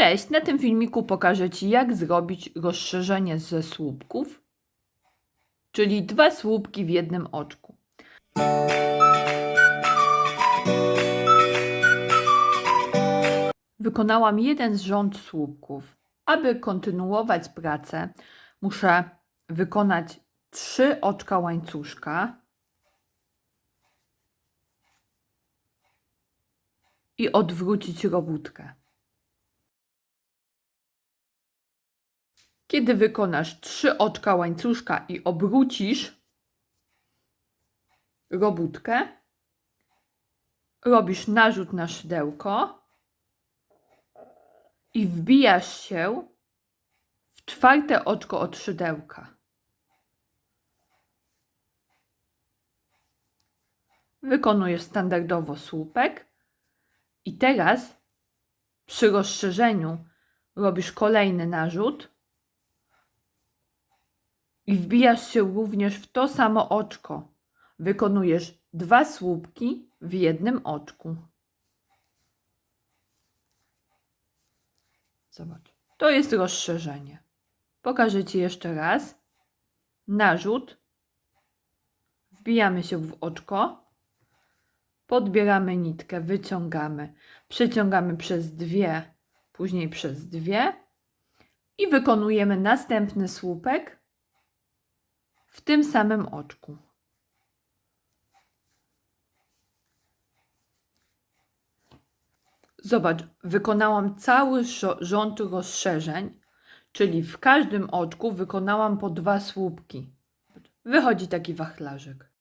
Cześć, na tym filmiku pokażę Ci jak zrobić rozszerzenie ze słupków, czyli dwa słupki w jednym oczku. Wykonałam jeden z rząd słupków. Aby kontynuować pracę, muszę wykonać trzy oczka łańcuszka i odwrócić robótkę. Kiedy wykonasz trzy oczka łańcuszka i obrócisz robótkę, robisz narzut na szydełko i wbijasz się w czwarte oczko od szydełka. Wykonujesz standardowo słupek i teraz przy rozszerzeniu robisz kolejny narzut i wbijasz się również w to samo oczko. Wykonujesz dwa słupki w jednym oczku. Zobacz. To jest rozszerzenie. Pokażę Ci jeszcze raz. Narzut. Wbijamy się w oczko. Podbieramy nitkę, wyciągamy. Przeciągamy przez dwie, później przez dwie. I wykonujemy następny słupek w tym samym oczku. Zobacz, wykonałam cały rząd rozszerzeń, czyli w każdym oczku wykonałam po dwa słupki. Wychodzi taki wachlarzyk.